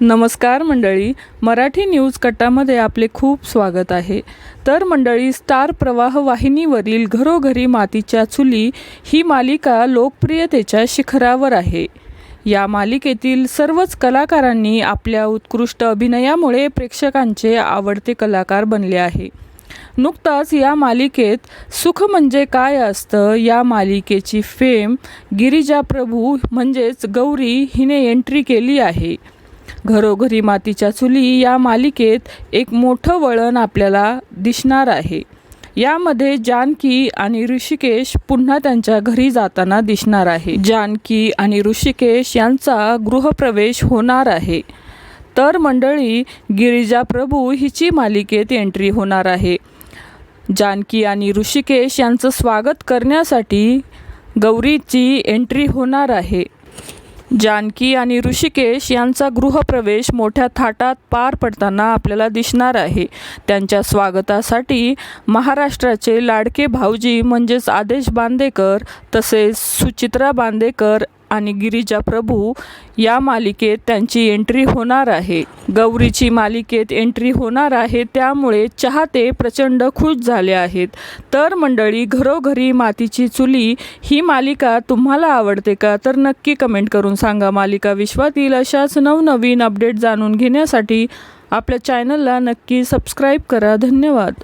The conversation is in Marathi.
नमस्कार मंडळी मराठी न्यूज कट्टामध्ये आपले खूप स्वागत आहे. तर मंडळी स्टार प्रवाह वाहिनीवरील घरोघरी मातीच्या चुली ही मालिका लोकप्रियतेच्या शिखरावर आहे. या मालिकेतील सर्वच कलाकारांनी आपल्या उत्कृष्ट अभिनयामुळे प्रेक्षकांचे आवडते कलाकार बनले आहे. नुकताच या मालिकेत सुख म्हणजे काय असतं या मालिकेची फेम गिरिजा प्रभू म्हणजेच गौरी हिने एंट्री केली आहे. घरोघरी मातीच्या चुली या मालिकेत एक मोठं वळण आपल्याला दिसणार आहे. यामध्ये जानकी आणि ऋषिकेश पुन्हा त्यांच्या घरी जाताना दिसणार आहे. जानकी आणि ऋषिकेश यांचा गृहप्रवेश होणार आहे. तर मंडळी गिरिजा प्रभू हिची मालिकेत एंट्री होणार आहे. जानकी आणि ऋषिकेश यांचं स्वागत करण्यासाठी गौरीची एंट्री होणार आहे. जानकी आणि ऋषिकेश यांचा गृहप्रवेश मोठ्या थाटात पार पडताना आपल्याला दिसणार आहे. त्यांच्या स्वागतासाठी महाराष्ट्राचे लाडके भाऊजी म्हणजेच आदेश बांदेकर तसेच सुचित्रा बांदेकर आणि गिरिजा प्रभू या मालिकेत त्यांची एंट्री होणार आहे. गौरीची मालिकेत एंट्री होणार आहे. त्यामुळे चाहते प्रचंड खुश झाले आहेत. तर मंडळी घरोघरी मातीची चुली ही मालिका तुम्हाला आवडते का? तर नक्की कमेंट करून सांगा. मालिका विश्वातील अशाच नवनवीन अपडेट जाणून घेण्यासाठी आपल्या चॅनलला नक्की सबस्क्राईब करा. धन्यवाद.